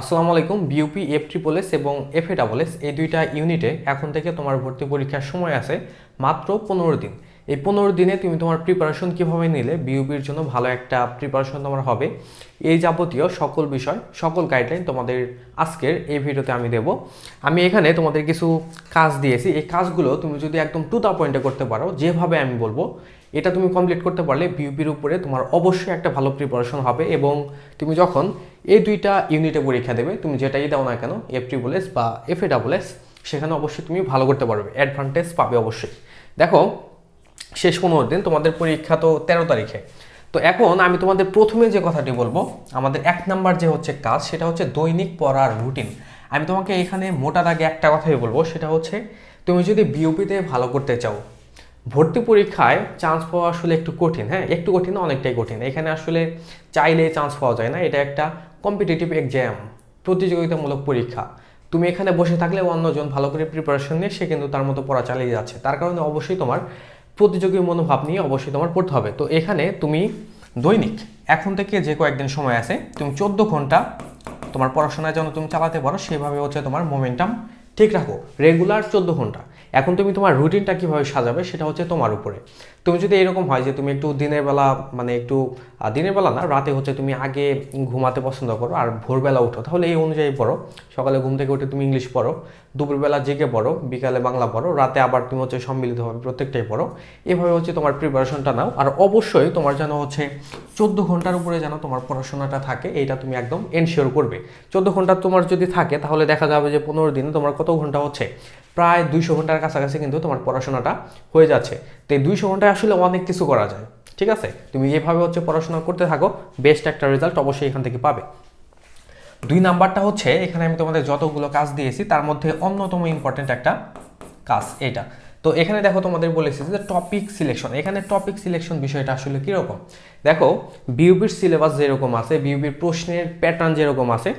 আসসালামু আলাইকুম BUP F triple S এবং এফ এ ডাবল এস এই দুইটা ইউনিটে এখন থেকে তোমার ভর্তি পরীক্ষার সময় আছে মাত্র পনেরো দিন। এই পনেরো দিনে তুমি তোমার প্রিপারেশন কীভাবে নিলে বিউপির জন্য ভালো একটা প্রিপারেশন তোমার হবে। এই যাবতীয় সকল বিষয়, সকল গাইডলাইন তোমাদের আজকের এই ভিডিওতে আমি দেব। আমি এখানে তোমাদের কিছু কাজ দিয়েছি। এই কাজগুলো তুমি যদি একদম টু দা পয়েন্টে করতে পারো, যেভাবে আমি বলব এটা তুমি কমপ্লিট করতে পারলে বিউপির উপরে তোমার অবশ্যই একটা ভালো প্রিপারেশন হবে এবং তুমি যখন এই দুইটা ইউনিটে পরীক্ষা দেবে, তুমি যেটাই দাও না কেন এফ ট্রিপল এস বা এফ এ ডাবল এস সেখানে অবশ্যই তুমি ভালো করতে পারবে অ্যাডভান্টেজ পাবে অবশ্যই। দেখো, শেষ পনেরো দিন, তোমাদের পরীক্ষা তো তেরো তারিখে। তো এখন আমি তোমাদের প্রথমে যে কথাটি বলব, আমাদের এক নাম্বার যে হচ্ছে কাজ, সেটা হচ্ছে দৈনিক পড়ার রুটিন আমি তোমাকে এখানে মোটার আগে একটা কথাই বলব, সেটা হচ্ছে, তুমি যদি বিউপিতে ভালো করতে চাও ভর্তি পরীক্ষায় চান্স পাওয়া আসলে একটু কঠিন হ্যাঁ? একটু কঠিন অনেকটাই কঠিন। এখানে আসলে চাইলে চান্স পাওয়া যায় না। এটা একটা কম্পিটিটিভ এক্সাম প্রতিযোগিতামূলক পরীক্ষা। তুমি এখানে বসে থাকলে অন্যজন ভালো করে প্রিপারেশন নিয়ে সে কিন্তু তার মতো পড়া চালিয়ে যাচ্ছে। তার কারণে অবশ্যই তোমার প্রতিযোগী মনোভাব নিয়ে অবশ্যই তোমার পড়তে হবে। তো এখানে তুমি দৈনিক, এখন থেকে যে কয়েকদিন সময় আছে, তুমি চোদ্দ ঘণ্টা তোমার পড়াশোনায় যেন তুমি চালাতে পারো। সেভাবে হচ্ছে তোমার মোমেন্টাম ঠিক রাখো। রেগুলার চোদ্দ ঘণ্টা। এখন তুমি তোমার রুটিনটা কীভাবে সাজাবে সেটা হচ্ছে তোমার উপরে। তুমি যদি এরকম হয় যে তুমি একটু দিনের বেলা মানে একটু দিনের বেলা না, রাতে হচ্ছে তুমি আগে ঘুমাতে পছন্দ করো আর ভোরবেলা উঠো, তাহলে এই অনুযায়ী পড়ো। সকালে ঘুম থেকে উঠে তুমি ইংলিশ পড়ো, দুপুরবেলা জেগে পড়ো, বিকালে বাংলা পড়ো, রাতে আবার তুমি হচ্ছে সম্মিলিতভাবে প্রত্যেকটাই পড়ো। এভাবে হচ্ছে তোমার প্রিপারেশনটা নাও। আর অবশ্যই তোমার যেন হচ্ছে চোদ্দ ঘণ্টার উপরে যেন তোমার পড়াশোনাটা থাকে, এইটা তুমি একদম এনশিওর করবে। চোদ্দ ঘণ্টা তোমার যদি থাকে, তাহলে দেখা যাবে যে পনেরো দিনে তোমার কত ঘণ্টা হচ্ছে? প্রায় দুইশো ঘণ্টার কাছাকাছি কিন্তু তোমার পড়াশোনাটা হয়ে যাচ্ছে। তো এই দুইশো ঘন্টায় আসলে অনেক কিছু করা যায়, ঠিক আছে? তুমি যেভাবে হচ্ছে পড়াশোনা করতে থাকো বেস্ট একটা রেজাল্ট অবশ্যই এখান থেকে পাবে। দুই নাম্বারটা হচ্ছে, এখানে আমি তোমাদের যতগুলো কাজ দিয়েছি, তার মধ্যে অন্যতম ইম্পর্টেন্ট একটা কাজ, এটা। তো এখানে দেখো তোমাদের বলেছি যে টপিক সিলেকশন এখানে টপিক সিলেকশন বিষয়টা আসলে কীরকম? দেখো বিউবির সিলেবাস যেরকম আছে বিউবির প্রশ্নের প্যাটার্ন যেরকম আছে,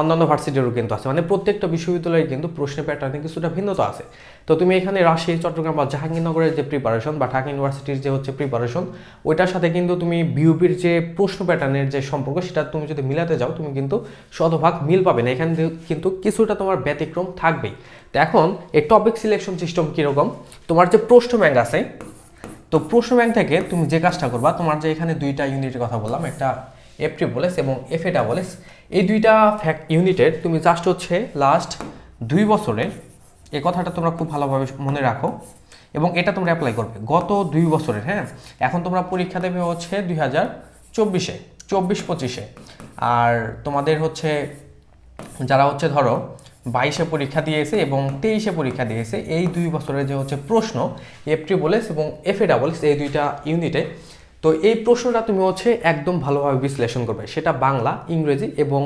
অন্যান্য ভার্সিটিরও কিন্তু আছে। মানে প্রত্যেকটা বিশ্ববিদ্যালয়ে কিন্তু প্রশ্নের প্যাটার্নে কিছুটা ভিন্নতা আছে। তো তুমি এখানে রাজশাহী, চট্টগ্রাম বা জাহাঙ্গীরনগরের যে প্রিপারেশন বা ঢাকা ইউনিভার্সিটির যে হচ্ছে প্রিপারেশন ওইটার সাথে কিন্তু তুমি বিউপির যে প্রশ্ন প্যাটার্নের যে সম্পর্ক, সেটা তুমি যদি মিলাতে যাও, তুমি কিন্তু শতভাগ মিল পাবে না। এখানে কিন্তু কিছুটা তোমার ব্যতিক্রম থাকবেই। তো এখন এই টপিক সিলেকশন সিস্টেম কীরকম? তোমার যে প্রশ্ন ব্যাংক আছে, তো প্রশ্ন ব্যাংক থেকে তুমি যে কাজটা করবা, তোমার যে এখানে দুইটা ইউনিটের কথা বললাম, একটা এফ এস এবং এফ এ ডাবল এস এই দুইটা ফ্যাক্ট ইউনিটের তুমি জাস্ট হচ্ছে লাস্ট দুই বছরের এ কথাটা তোমরা খুব ভালোভাবে মনে রাখো এবং এটা তোমরা অ্যাপ্লাই করবে। গত দুই বছরের হ্যাঁ? এখন তোমরা পরীক্ষা দেবে হচ্ছে দুই হাজার চব্বিশে, চব্বিশ পঁচিশে। আর তোমাদের হচ্ছে, যারা হচ্ছে ধরো বাইশে পরীক্ষা দিয়েছে এবং তেইশে পরীক্ষা দিয়েছে। এই দুই বছরের যে হচ্ছে প্রশ্ন এফ ট্রিপলএস এবং এফ এ ডাবলস এই দুইটা ইউনিটে তো এই প্রশ্নটা তুমি হচ্ছে একদম ভালোভাবে বিশ্লেষণ করবে। সেটা বাংলা, ইংরেজি এবং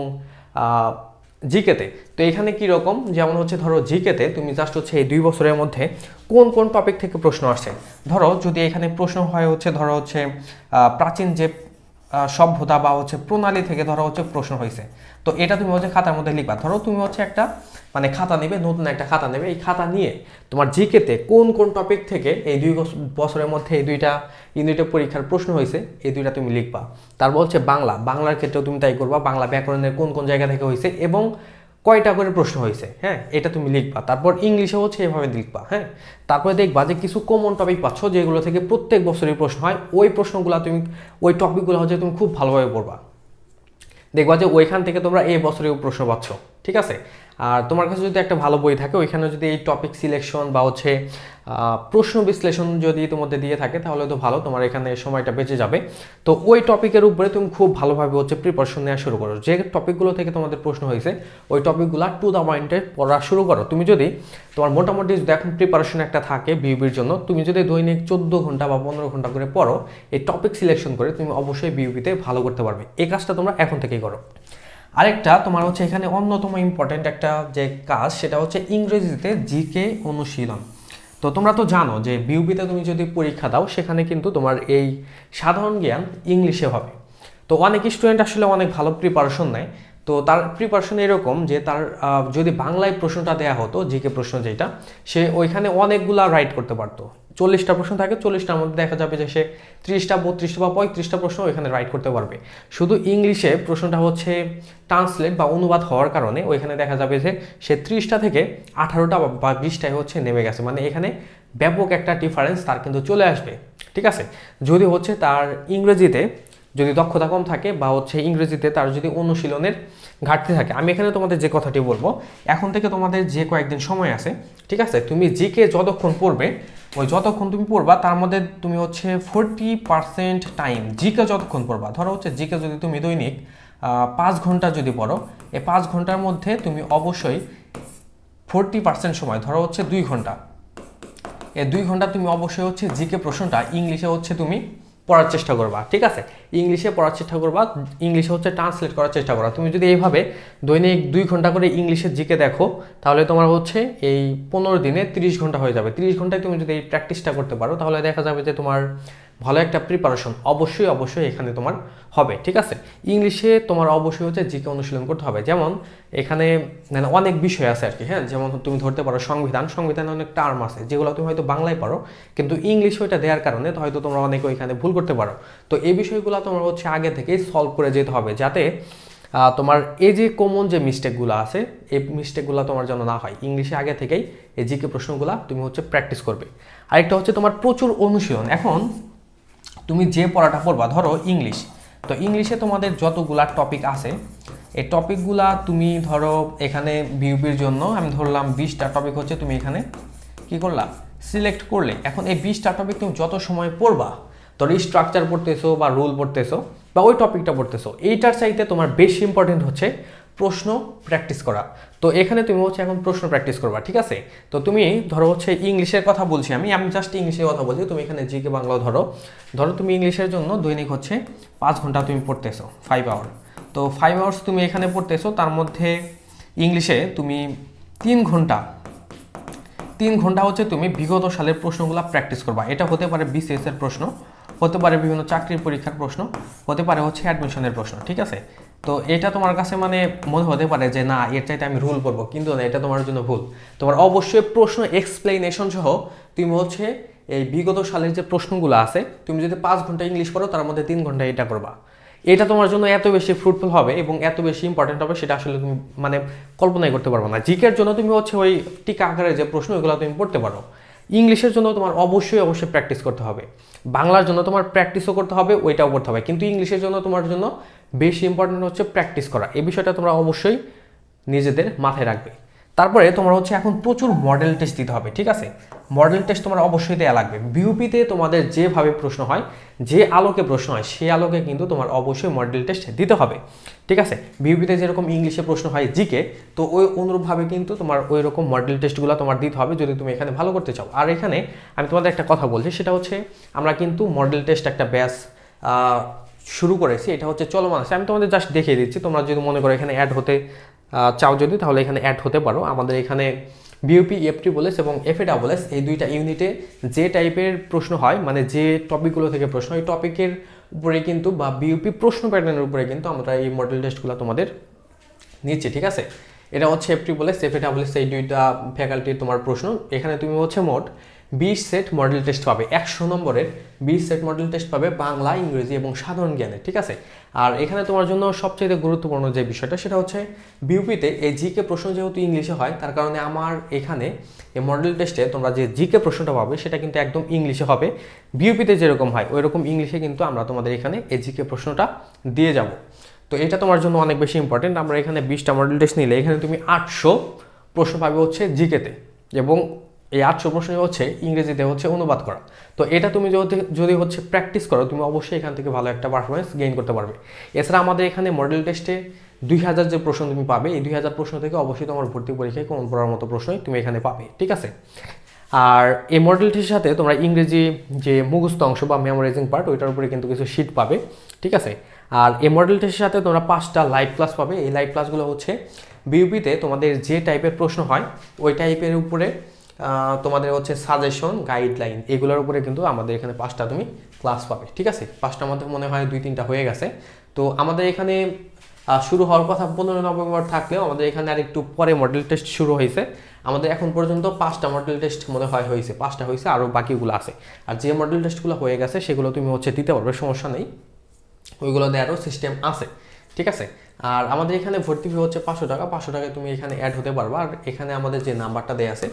জিকেতে তো। এখানে কি রকম? যেমন হচ্ছে ধরো জিকেতে তুমি জাস্ট হচ্ছে এই দুই বছরের মধ্যে কোন কোন টপিক থেকে প্রশ্ন আসছে? ধরো যদি এখানে প্রশ্ন হয় হচ্ছে ধরো হচ্ছে প্রাচীন যে সভ্যতা বা হচ্ছে প্রণালী থেকে ধরো হচ্ছে প্রশ্ন হয়েছে তো এটা তুমি হচ্ছে খাতার মধ্যে লিখবা। ধরো তুমি হচ্ছে একটা মানে খাতা নেবে, নতুন একটা খাতা নেবে। এই খাতা নিয়ে তোমার জিকেতে কোন কোন টপিক থেকে এই দুই বছ- বছরের মধ্যে এই দুইটা ইউনিটের পরীক্ষার প্রশ্ন হয়েছে এই দুইটা তুমি লিখবা। তারপর হচ্ছে বাংলা। বাংলার ক্ষেত্রেও তুমি তাই করবা। বাংলা ব্যাকরণের কোন কোন জায়গা থেকে হয়েছে এবং কয়টা করে প্রশ্ন হয়েছে হ্যাঁ এটা তুমি লিখবা। তারপর ইংলিশে হচ্ছে এভাবে লিখবা হ্যাঁ। তারপরে দেখবা যে কিছু কমন টপিক পাচ্ছ যেগুলো থেকে প্রত্যেক বছরই প্রশ্ন হয়, ওই প্রশ্নগুলো তুমি, ওই টপিকগুলো হচ্ছে তুমি খুব ভালোভাবে পড়বা। দেখবা যে ওইখান থেকে তোমরা এ বছরেও প্রশ্ন পাচ্ছ। ঠিক আছে? আর তোমার কাছে যদি একটা ভালো বই থাকে ওইখানে যদি এই টপিক সিলেকশন বা হচ্ছে প্রশ্ন বিশ্লেষণ যদি তোমাদের দিয়ে থাকে, তাহলে তো ভালো, তোমার এখানে সময়টা বেঁচে যাবে। তো ওই টপিকের উপরে তুমি খুব ভালোভাবে হচ্ছে প্রিপারেশন নেওয়া শুরু করো। যে টপিকগুলো থেকে তোমাদের প্রশ্ন হয়েছে, ওই টপিকগুলো টু দ্য পয়েন্টে পড়া শুরু করো। তুমি যদি তোমার মোটামুটি যদি এখন প্রিপারেশন একটা থাকে বিউবির জন্য, তুমি যদি দৈনিক চোদ্দ ঘণ্টা বা পনেরো ঘণ্টা করে পড়ো, এই টপিক সিলেকশন করে তুমি অবশ্যই বিউবিতে ভালো করতে পারবে। এই কাজটা তোমরা এখন থেকেই করো। আরেকটা তোমার হচ্ছে এখানে অন্যতম ইম্পর্টেন্ট একটা যে কাজ, সেটা হচ্ছে ইংরেজিতে জিকে অনুশীলন। তো তোমরা তো জানো যে বিউবিতে তুমি যদি পরীক্ষা দাও, সেখানে কিন্তু তোমার এই সাধারণ জ্ঞান ইংলিশে হবে। তো অনেক স্টুডেন্ট আসলে অনেক ভালো প্রিপারেশন নেয়। তো তার প্রিপারেশন এরকম যে তার যদি বাংলায় প্রশ্নটা দেয়া হতো জিকে প্রশ্ন যেটা, সে ওইখানে অনেকগুলা রাইট করতে পারতো। চল্লিশটা প্রশ্ন থাকে, চল্লিশটার মধ্যে দেখা যাবে যে সে ত্রিশটা, বত্রিশটা বা পঁয়ত্রিশটা প্রশ্ন ওইখানে রাইট করতে পারবে। শুধু ইংলিশে প্রশ্নটা হচ্ছে ট্রান্সলেট বা অনুবাদ হওয়ার কারণে ওইখানে দেখা যাবে যে সে ত্রিশটা থেকে আঠারোটা বা বিশটায় হচ্ছে নেমে গেছে। মানে এখানে ব্যাপক একটা ডিফারেন্স তার কিন্তু চলে আসবে। ঠিক আছে? যদি হচ্ছে তার ইংরেজিতে যদি দক্ষতা কম থাকে বা হচ্ছে ইংরেজিতে তার যদি অনুশীলনের ঘাটতি থাকে। আমি এখানে তোমাদের যে কথাটি বলব, এখন থেকে তোমাদের যে কয়েকদিন সময় আছে, ঠিক আছে? তুমি জিকে যতক্ষণ পড়বে, ওই যতক্ষণ তুমি পড়বা, তার মধ্যে তুমি হচ্ছে ফোরটি পার্সেন্ট টাইম জিকে যতক্ষণ পড়বা, ধরো হচ্ছে জিকে যদি তুমি দৈনিক পাঁচ ঘণ্টা যদি পড়ো, এই পাঁচ ঘণ্টার মধ্যে তুমি অবশ্যই ফোরটি পার্সেন্ট সময়, ধরো হচ্ছে দুই ঘণ্টা। এই দুই ঘণ্টা তুমি অবশ্যই হচ্ছে জিকে প্রশ্নটা, ইংলিশে হচ্ছে তুমি পড়ার চেষ্টা করবা, ঠিক আছে? ইংলিশে পড়ার চেষ্টা করবা ইংলিশে হচ্ছে ট্রান্সলেট করার চেষ্টা করবা। তুমি যদি এইভাবে দৈনিক দুই ঘণ্টা করে ইংলিশে জিকে দেখো, তাহলে তোমার হচ্ছে এই পনেরো দিনে তিরিশ ঘণ্টা হয়ে যাবে। তিরিশ ঘন্টায় তুমি যদি এই প্র্যাকটিসটা করতে পারো, তাহলে দেখা যাবে যে তোমার ভালো একটা প্রিপারেশন অবশ্যই অবশ্যই এখানে তোমার হবে, ঠিক আছে? ইংলিশে তোমার অবশ্যই হচ্ছে জিকে অনুশীলন করতে হবে। যেমন এখানে মানে অনেক বিষয় আছে আর কি হ্যাঁ? যেমন তুমি ধরতে পারো সংবিধান, সংবিধানে অনেক টার্ম আছে, যেগুলো তুমি হয়তো বাংলায় পারো কিন্তু ইংলিশ ওইটা দেওয়ার কারণে হয়তো তোমরা অনেকে ওইখানে ভুল করতে পারো। তো এই বিষয়গুলো তোমার হচ্ছে আগে থেকেই সলভ করে যেতে হবে, যাতে তোমার এই যে কমন যে মিস্টেকগুলো আছে, এই মিস্টেকগুলো তোমার যেন না হয়। ইংলিশে আগে থেকেই এই জিকে প্রশ্নগুলো তুমি হচ্ছে প্র্যাকটিস করবে। আরেকটা হচ্ছে তোমার প্রচুর অনুশীলন। এখন তুমি যে পড়াটা পড়বা, ধরো ইংলিশ। তো ইংলিশে তোমাদের যতগুলা টপিক আছে, এই টপিকগুলা তুমি ধরো এখানে বিউপির জন্য, আমি ধরলাম বিশটা টপিক হচ্ছে তুমি এখানে কি করলা? সিলেক্ট করলে। এখন এই বিশটা টপিক তুমি যত সময় পড়বা, ধরো স্ট্রাকচার পড়তেছো বা রুল পড়তেছো বা ওই টপিকটা পড়তেছো, এইটার চাইতে তোমার বেশি ইম্পর্টেন্ট হচ্ছে প্রশ্ন প্র্যাকটিস করা। তো এখানে তুমি হচ্ছে এখন প্রশ্ন প্র্যাকটিস করবা, ঠিক আছে? তো তুমি ধরো হচ্ছে ইংলিশের কথা বলছি আমি আমি জাস্ট ইংলিশের কথা বলছি, তুমি এখানে জিকে বাংলা ধরো। ধরো তুমি ইংলিশের জন্য দৈনিক হচ্ছে পাঁচ ঘণ্টা তুমি পড়তেছো ফাইভ আওয়ার তো ফাইভ আওয়ার্স তুমি এখানে পড়তেছো, তার মধ্যে ইংলিশে তুমি তিন ঘণ্টা তিন ঘণ্টা হচ্ছে তুমি বিগত সালের প্রশ্নগুলো প্র্যাকটিস করবা। এটা হতে পারে বিসিএসের প্রশ্ন, হতে পারে বিভিন্ন চাকরির পরীক্ষার প্রশ্ন, হতে পারে হচ্ছে অ্যাডমিশনের প্রশ্ন, ঠিক আছে? তো এটা তোমার কাছে মানে মনে হতে পারে যে, না, এর চাইতে আমি রুল করব। কিন্তু না, এটা তোমার জন্য ভুল। তোমার অবশ্যই প্রশ্ন এক্সপ্লেনেশন সহ তুমি হচ্ছে এই বিগত সালের যে প্রশ্নগুলো আছে, তুমি যদি পাঁচ ঘণ্টা ইংলিশ পড়ো, তার মধ্যে তিন ঘণ্টা এটা করবা। এটা তোমার জন্য এত বেশি ফ্রুটফুল হবে এবং এত বেশি ইম্পর্টেন্ট হবে, সেটা আসলে তুমি মানে কল্পনাই করতে পারবে না। জিকের জন্য তুমি হচ্ছে ওই টিকা আকারের যে প্রশ্ন, ওইগুলো তুমি পড়তে পারো। ইংলিশের জন্য তোমার অবশ্যই অবশ্যই প্র্যাকটিস করতে হবে। বাংলার জন্য তোমার প্র্যাকটিসও করতে হবে, ওইটাও করতে হবে। কিন্তু ইংলিশের জন্য তোমার জন্য বেশি ইম্পর্টেন্ট হচ্ছে প্র্যাকটিস করা। এই বিষয়টা তোমরা অবশ্যই নিজেদের মাথায় রাখবে। তারপরে তোমার হচ্ছে এখন প্রচুর মডেল টেস্ট দিতে হবে, ঠিক আছে? মডেল টেস্ট তোমার অবশ্যই দেওয়া লাগবে। বিউপিতে তোমাদের যেভাবে প্রশ্ন হয়, যে আলোকে প্রশ্ন হয় সেই আলোকে কিন্তু তোমার অবশ্যই মডেল টেস্ট দিতে হবে, ঠিক আছে? বিউপিতে যেরকম ইংলিশে প্রশ্ন হয় জিকে তো ওই অনুরূপভাবে কিন্তু তোমার ওই রকম মডেল টেস্টগুলো তোমার দিতে হবে যদি তুমি এখানে ভালো করতে চাও। আর এখানে আমি তোমাদের একটা কথা বলছি, সেটা হচ্ছে আমরা কিন্তু মডেল টেস্ট একটা ব্যাস শুরু করেছি, এটা হচ্ছে চলমান আছে। আমি তোমাদের জাস্ট দেখিয়ে দিচ্ছি, তোমরা যদি মনে করো এখানে অ্যাড হতে চাও যদি, তাহলে এখানে অ্যাড হতে পারো। আমাদের এখানে বিউপি এফটি বলেস এবং এফএ ডাবলেস এই দুইটা ইউনিটে যে টাইপের প্রশ্ন হয় মানে যে টপিকগুলো থেকে প্রশ্ন ওই টপিকের উপরে কিন্তু বা বিউপি প্রশ্ন প্যাটার্নের উপরে কিন্তু আমরা এই মডেল টেস্টগুলো তোমাদের নিচ্ছি, ঠিক আছে? এটা হচ্ছে এফটি বলে সেফে ডাবলেস এই দুইটা ফ্যাকাল্টির তোমার প্রশ্ন। এখানে তুমি হচ্ছে মোট বিশ সেট মডেল টেস্ট পাবে। একশো নম্বরের বিশ সেট মডেল টেস্ট পাবে বাংলা, ইংরেজি এবং সাধারণ জ্ঞানে, ঠিক আছে? আর এখানে তোমার জন্য সবচেয়ে গুরুত্বপূর্ণ যে বিষয়টা সেটা হচ্ছে বিউপিতে এই জিকে প্রশ্ন যেহেতু ইংলিশে হয়, তার কারণে আমার এখানে এই মডেল টেস্টে তোমরা যে জিকে প্রশ্নটা পাবে সেটা কিন্তু একদম ইংলিশে হবে। বিউপিতে যেরকম হয় ওই রকম ইংলিশে কিন্তু আমরা তোমাদের এখানে এই জিকে প্রশ্নটা দিয়ে যাব। তো এটা তোমার জন্য অনেক বেশি ইম্পর্টেন্ট আমরা এখানে বিশটা মডেল টেস্ট নিলে এখানে তুমি আটশো প্রশ্ন পাবে হচ্ছে জিকেতে এবং এই আটশো প্রশ্ন হচ্ছে, ইংরেজিতে হচ্ছে অনুবাদ করা। তো এটা তুমি যদি যদি হচ্ছে প্র্যাকটিস করো, তুমি অবশ্যই এখান থেকে ভালো একটা পারফরমেন্স গেইন করতে পারবে। এছাড়া আমাদের এখানে মডেল টেস্টে দুই হাজার যে প্রশ্ন তুমি পাবে, এই দুই হাজার প্রশ্ন থেকে অবশ্যই তোমার ভর্তি পরীক্ষায় কমন পড়ার মতো প্রশ্নই তুমি এখানে পাবে, ঠিক আছে? আর এই মডেল টেস্টের সাথে তোমরা ইংরেজি যে মুখস্থ অংশ বা মেমোরাইজিং পার্ট ওইটার উপরে কিন্তু কিছু শিট পাবে, ঠিক আছে? আর এই মডেল টেস্টের সাথে তোমরা পাঁচটা লাইভ ক্লাস পাবে। এই লাইভ ক্লাসগুলো হচ্ছে বিউপিতে তোমাদের যে টাইপের প্রশ্ন হয়, ওই টাইপের উপরে তোমাদের হচ্ছে সাজেশন গাইডলাইন এগুলোর উপরে কিন্তু আমাদের এখানে পাঁচটা তুমি ক্লাস পাবে, ঠিক আছে? পাঁচটার মধ্যে মনে হয় দুই তিনটা হয়ে গেছে। তো আমাদের এখানে শুরু হওয়ার কথা পনেরো নভেম্বর থাকলেও আমাদের এখানে আর একটু পরে মডেল টেস্ট শুরু হয়েছে। আমাদের এখন পর্যন্ত পাঁচটা মডেল টেস্ট মনে হয় হয়েছে, পাঁচটা হয়েছে আরও বাকিগুলো আছে। আর যে মডেল টেস্টগুলো হয়ে গেছে, সেগুলো তুমি হচ্ছে দিতে পারবে, সমস্যা নেই। ওইগুলো দেওয়ারও সিস্টেম আছে, ঠিক আছে? আর আমাদের এখানে ভর্তি ফি হচ্ছে পাঁচশো টাকা, পাঁচশো টাকায় তুমি এখানে অ্যাড হতে পারবা। আর এখানে আমাদের যে নাম্বারটা দেওয়া আছে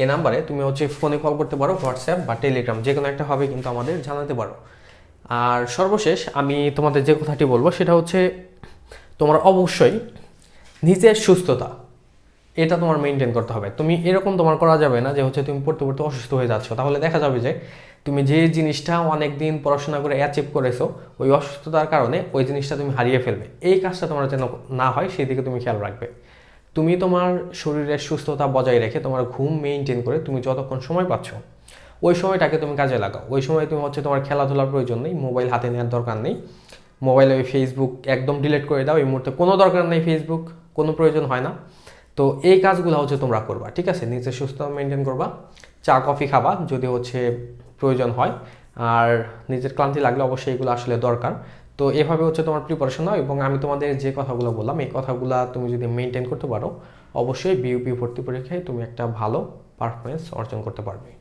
এই নাম্বারে তুমি হচ্ছে ফোনে কল করতে পারো হোয়াটসঅ্যাপ বা টেলিগ্রাম যে কোনো একটা হবে কিন্তু আমাদের জানাতে পারো। আর সর্বশেষ আমি তোমাদের যে কথাটি বলব সেটা হচ্ছে তোমার অবশ্যই নিজের সুস্থতা, এটা তোমার মেনটেন করতে হবে। তুমি এরকম তোমার করা যাবে না যে হচ্ছে তুমি পড়তে পড়তে অসুস্থ হয়ে যাচ্ছ। তাহলে দেখা যাবে যে তুমি যে জিনিসটা অনেক দিন পড়াশোনা করে অ্যাচিভ করেছ, ওই অসুস্থতার কারণে ওই জিনিসটা তুমি হারিয়ে ফেলবে। এই কাজটা তোমার যেন না হয় সেই দিকে তুমি খেয়াল রাখবে। তুমি তোমার শরীরের সুস্থতা বজায় রেখে তোমার ঘুম মেনটেন করে তুমি যতক্ষণ সময় পাচ্ছ, ওই সময়টাকে তুমি কাজে লাগাও। ওই সময় তুমি হচ্ছে তোমার খেলাধুলার প্রয়োজন নেই মোবাইল হাতে নেওয়ার দরকার নেই। মোবাইলে ওই ফেসবুক একদম ডিলিট করে দাও, এই মুহূর্তে কোনো দরকার নেই ফেসবুক কোনো প্রয়োজন হয় না। তো এই কাজগুলো হচ্ছে তোমরা করবা, ঠিক আছে? নিজের সুস্থ মেনটেন করবা, চা কফি খাবা যদি হচ্ছে প্রয়োজন হয়। আর নিজের ক্লান্তি লাগলে অবশ্যই এগুলো আসলে দরকার। তো এভাবে হচ্ছে তোমার প্রিপারেশন হয় এবং আমি তোমাদের যে কথাগুলো বললাম, এই কথাগুলো তুমি যদি মেনটেন করতে পারো, অবশ্যই বিউপি ভর্তি পরীক্ষায় তুমি একটা ভালো পারফরমেন্স অর্জন করতে পারবে।